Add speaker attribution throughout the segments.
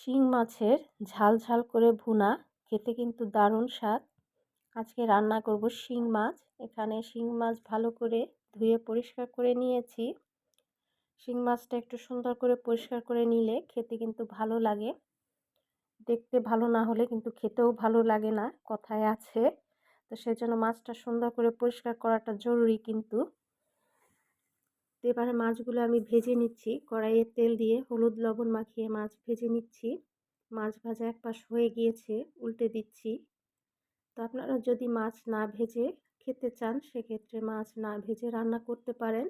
Speaker 1: শিং মাছের ঝাল ঝাল করে ভুনা, খেতে কিন্তু দারুণ স্বাদ। আজকে রান্না করব শিং মাছ। এখানে শিং মাছ ভালো করে ধুয়ে পরিষ্কার করে নিয়েছি। শিং মাছটা একটু সুন্দর করে পরিষ্কার করে নিলে খেতে কিন্তু ভালো লাগে। দেখতে ভালো না হলে কিন্তু খেতেও ভালো লাগে না, কথায় আছে। তো সেজন্য মাছটা সুন্দর করে পরিষ্কার করাটা জরুরি কিন্তু। এবারে মাছগুলো আমি ভেজে নিচ্ছি। কড়াইয়ে তেল দিয়ে হলুদ লবণ মাখিয়ে মাছ ভেজে নিচ্ছি। মাছ ভাজা এক পাশ হয়ে গিয়েছে, উল্টে দিচ্ছি। তো আপনারা যদি মাছ না ভেজে খেতে চান, সেক্ষেত্রে মাছ না ভেজে রান্না করতে পারেন।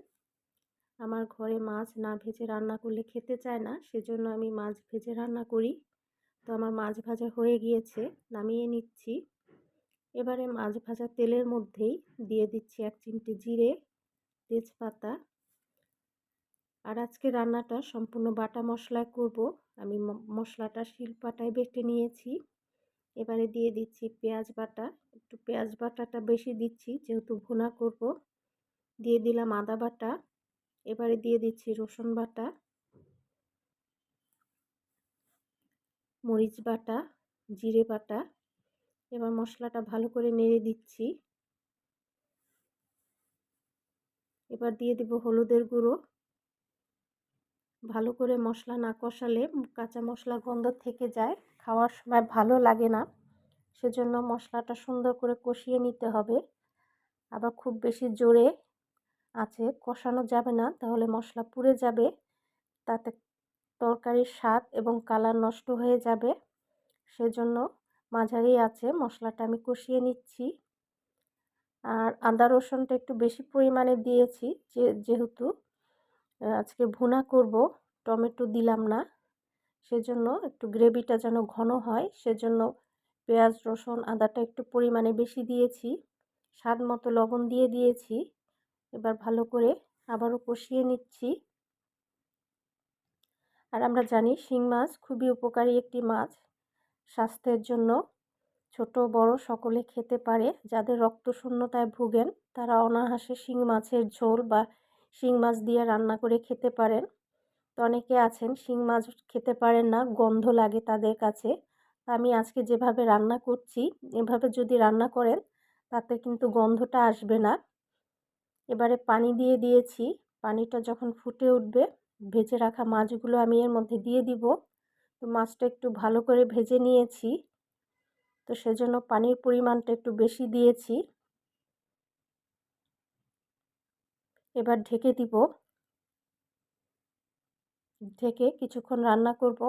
Speaker 1: আমার ঘরে মাছ না ভেজে রান্না করলে খেতে চায় না, সেজন্য আমি মাছ ভেজে রান্না করি। তো আমার মাছ ভাজা হয়ে গিয়েছে, নামিয়ে নিচ্ছি। এবারে মাছ ভাজা তেলের মধ্যেই দিয়ে দিচ্ছি এক চিমটি জিরে, তেজপাতা আর আজকে রান্নাটা সম্পূর্ণ বাটা মশলায় করব। আমি মশলাটা শিলপাটায় বেটে নিয়েছি। এবারে দিয়ে দিচ্ছি পেঁয়াজ বাটা। একটু পেঁয়াজ বাটাটা বেশি দিচ্ছি, যেহেতু ভুনা করব। দিয়ে দিলাম আদা বাটা। এবারে দিয়ে দিচ্ছি রসুন বাটা। মরিচ বাটা, জিরে বাটা। এবার মশলাটা ভালো করে নেড়ে দিচ্ছি। এবার দিয়ে দিব হলুদের গুঁড়ো। ভালো করে মশলা না কষালে কাঁচা মশলা গন্ধ থেকে যায়, খাওয়ার সময় ভালো লাগে না। সেজন্য মশলাটা সুন্দর করে কষিয়ে নিতে হবে। আবার খুব বেশি জোরে আছে, কষানো যাবে না, তাহলে মশলা পুড়ে যাবে। তাতে তরকারির স্বাদ এবং কালার নষ্ট হয়ে যাবে। সেজন্য মাঝারি আছে, মশলাটা আমি কষিয়ে নিচ্ছি। আর আদা রসুনটা একটু বেশি পরিমাণে দিয়েছি, যে, যেহেতু আজকে ভুনা করব। টমেটো দিলাম না। সেজন্য একটু গ্রেভিটা যেন ঘন হয়, সেজন্য পেঁয়াজ, রসুন, আদাটা একটু পরিমাণে বেশি দিয়েছি। স্বাদ মতো লবণ দিয়ে দিয়েছি। এবার ভালো করে আবারও কষিয়ে নিচ্ছি। আর আমরা জানি শিং মাছ খুবই উপকারী একটি মাছ। স্বাস্থ্যের জন্য ছোট, বড় সকলে খেতে পারে। যাদের রক্তশূন্যতায় ভুগেন, তারা অনাহাসে শিং মাছের ঝোল বা শিং মাছ দিয়ে রান্না করে খেতে পারেন। তো অনেকে আছেন, শিং মাছ খেতে পারেন না, গন্ধ লাগে তাদের কাছে। আমি আজকে যেভাবে রান্না করছি, এভাবে যদি রান্না করেন, তাতে কিন্তু গন্ধটা আসবে না। এবারে পানি দিয়ে দিয়েছি। পানিটা যখন ফুটে উঠবে, ভেজে রাখা মাছগুলো আমি এর মধ্যে দিয়ে দিব। তো মাছটা একটু ভালো করে ভেজে নিয়েছি। তো সেজন্য পানির পরিমাণটা একটু বেশি দিয়েছি। এবার ঢেকে দিব। ঢেকে কিছুক্ষণ রান্না করব।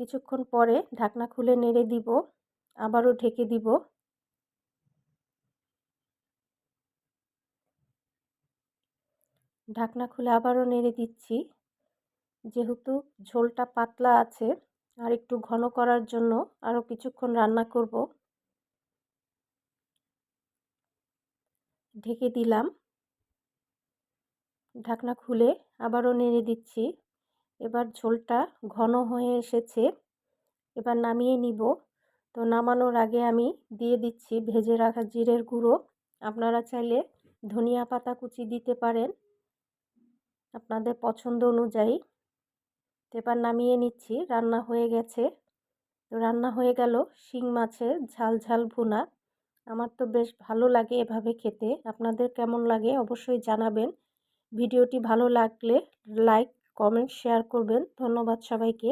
Speaker 1: কিছুক্ষণ পরে ঢাকনা খুলে নেড়ে দিব। আবারও ঢেকে দিব। ঢাকনা খুলে আবারও নেড়ে দিচ্ছি। যেহেতু ঝোলটা পাতলা আছে, আর একটু ঘন করার জন্য আরও কিছুক্ষণ রান্না করব। ঢেকে দিলাম। ঢাকনা খুলে আবারও নেড়ে দিচ্ছি। এবার ঝোলটা ঘন হয়ে এসেছে। এবার নামিয়ে নিব। তো নামানোর আগে আমি দিয়ে দিচ্ছি ভেজে রাখা জিরের গুঁড়ো। আপনারা চাইলে ধনিয়া পাতা কুচি দিতে পারেন। আপনাদের পছন্দ অনুযায়ী। এবার নামিয়ে নিচ্ছি। রান্না হয়ে গেছে। তো রান্না হয়ে গেল শিং মাছের ঝাল ঝাল ভুনা। আমার তো বেশ ভালো লাগে এভাবে খেতে। আপনাদের কেমন লাগে অবশ্যই জানাবেন। ভিডিওটি ভালো লাগলে লাইক কমেন্ট শেয়ার করবেন। ধন্যবাদ সবাইকে।